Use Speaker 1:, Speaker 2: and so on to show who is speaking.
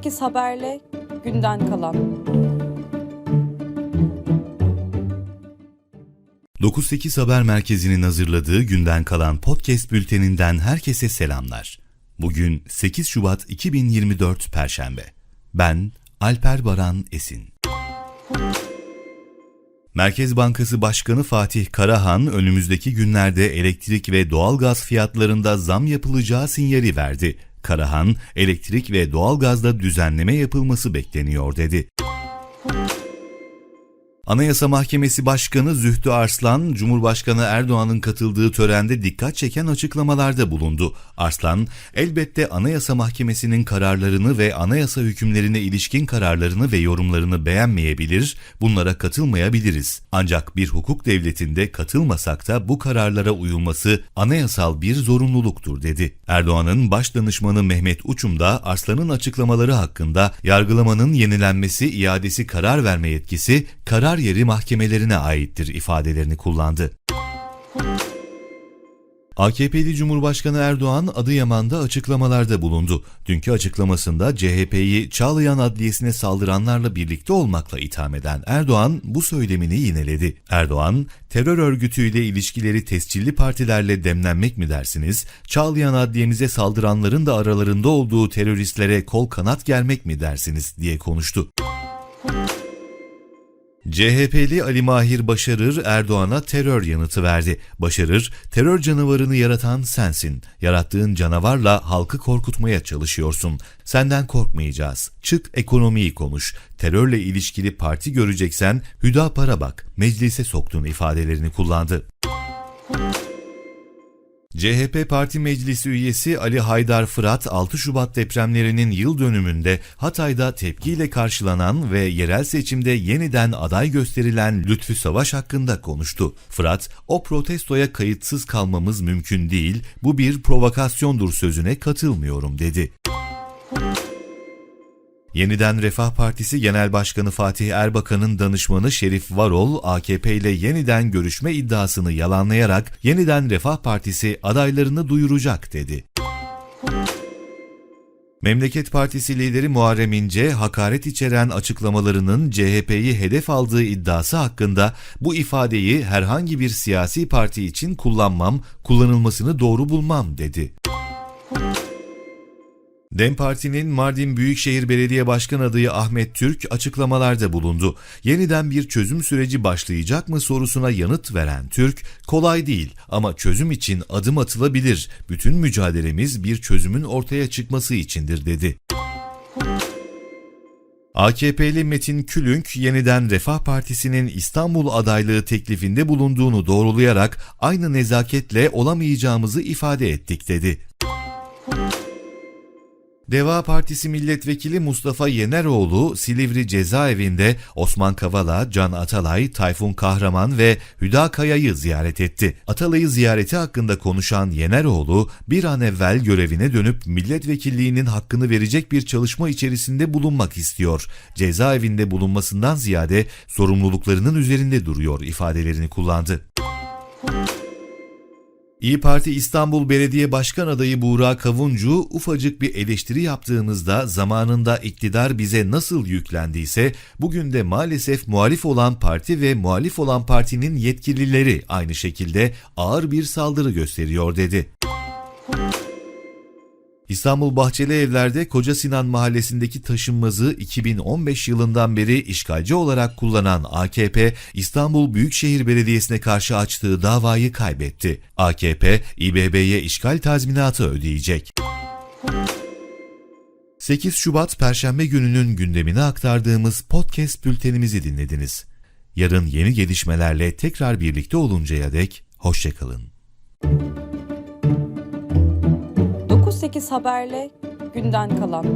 Speaker 1: 9-8 haberle günden kalan.
Speaker 2: 98 Haber Merkezi'nin hazırladığı günden kalan podcast bülteninden herkese selamlar. Bugün 8 Şubat 2024 Perşembe. Ben Alper Baran Esin. Merkez Bankası Başkanı Fatih Karahan önümüzdeki günlerde elektrik ve doğalgaz fiyatlarında zam yapılacağı sinyali verdi. Karahan, elektrik ve doğalgazda düzenleme yapılması bekleniyor dedi. Anayasa Mahkemesi Başkanı Zühtü Arslan, Cumhurbaşkanı Erdoğan'ın katıldığı törende dikkat çeken açıklamalarda bulundu. Arslan, elbette Anayasa Mahkemesi'nin kararlarını ve anayasa hükümlerine ilişkin kararlarını ve yorumlarını beğenmeyebilir, bunlara katılmayabiliriz. Ancak bir hukuk devletinde katılmasak da bu kararlara uyulması anayasal bir zorunluluktur dedi. Erdoğan'ın baş danışmanı Mehmet Uçum da Arslan'ın açıklamaları hakkında yargılamanın yenilenmesi, iadesi karar verme yetkisi karar yeri mahkemelerine aittir ifadelerini kullandı. AKP'li Cumhurbaşkanı Erdoğan Adıyaman'da açıklamalarda bulundu. Dünkü açıklamasında CHP'yi Çağlayan Adliyesi'ne saldıranlarla birlikte olmakla itham eden Erdoğan bu söylemini yineledi. Erdoğan, terör örgütüyle ilişkileri tescilli partilerle demlenmek mi dersiniz, Çağlayan Adliyemize saldıranların da aralarında olduğu teröristlere kol kanat germek mi dersiniz diye konuştu. CHP'li Ali Mahir Başarır Erdoğan'a terör yanıtı verdi. Başarır, terör canavarını yaratan sensin. Yarattığın canavarla halkı korkutmaya çalışıyorsun. Senden korkmayacağız. Çık ekonomiyi konuş. Terörle ilişkili parti göreceksen Hüdapar'a bak. Meclise soktun ifadelerini kullandı. CHP Parti Meclisi üyesi Ali Haydar Fırat 6 Şubat depremlerinin yıl dönümünde Hatay'da tepkiyle karşılanan ve yerel seçimde yeniden aday gösterilen Lütfü Savaş hakkında konuştu. Fırat, o protestoya kayıtsız kalmamız mümkün değil, bu bir provokasyondur sözüne katılmıyorum dedi. Yeniden Refah Partisi Genel Başkanı Fatih Erbakan'ın danışmanı Şerif Varol, AKP ile yeniden görüşme iddiasını yalanlayarak Yeniden Refah Partisi adaylarını duyuracak dedi. Memleket Partisi lideri Muharrem İnce, hakaret içeren açıklamalarının CHP'yi hedef aldığı iddiası hakkında bu ifadeyi herhangi bir siyasi parti için kullanmam, kullanılmasını doğru bulmam dedi. DEM Parti'nin Mardin Büyükşehir Belediye Başkan adayı Ahmet Türk açıklamalarda bulundu. Yeniden bir çözüm süreci başlayacak mı sorusuna yanıt veren Türk, kolay değil ama çözüm için adım atılabilir. Bütün mücadelemiz bir çözümün ortaya çıkması içindir dedi. AKP'li Metin Külünk yeniden Refah Partisi'nin İstanbul adaylığı teklifinde bulunduğunu doğrulayarak aynı nezaketle olamayacağımızı ifade ettik dedi. Deva Partisi Milletvekili Mustafa Yeneroğlu Silivri cezaevinde Osman Kavala, Can Atalay, Tayfun Kahraman ve Hüda Kaya'yı ziyaret etti. Atalay'ı ziyareti hakkında konuşan Yeneroğlu bir an evvel görevine dönüp milletvekilliğinin hakkını verecek bir çalışma içerisinde bulunmak istiyor. Cezaevinde bulunmasından ziyade sorumluluklarının üzerinde duruyor ifadelerini kullandı. İyi Parti İstanbul Belediye Başkan adayı Buğra Kavuncu ufacık bir eleştiri yaptığımızda zamanında iktidar bize nasıl yüklendiyse bugün de maalesef muhalif olan parti ve muhalif olan partinin yetkilileri aynı şekilde ağır bir saldırı gösteriyor dedi. İstanbul Bahçeli Evler'de Koca Sinan Mahallesi'ndeki taşınmazı 2015 yılından beri işgalci olarak kullanan AKP, İstanbul Büyükşehir Belediyesi'ne karşı açtığı davayı kaybetti. AKP, İBB'ye işgal tazminatı ödeyecek. 8 Şubat Perşembe gününün gündemini aktardığımız podcast bültenimizi dinlediniz. Yarın yeni gelişmelerle tekrar birlikte oluncaya dek hoşçakalın.
Speaker 1: 9-8 haberle günden kalan.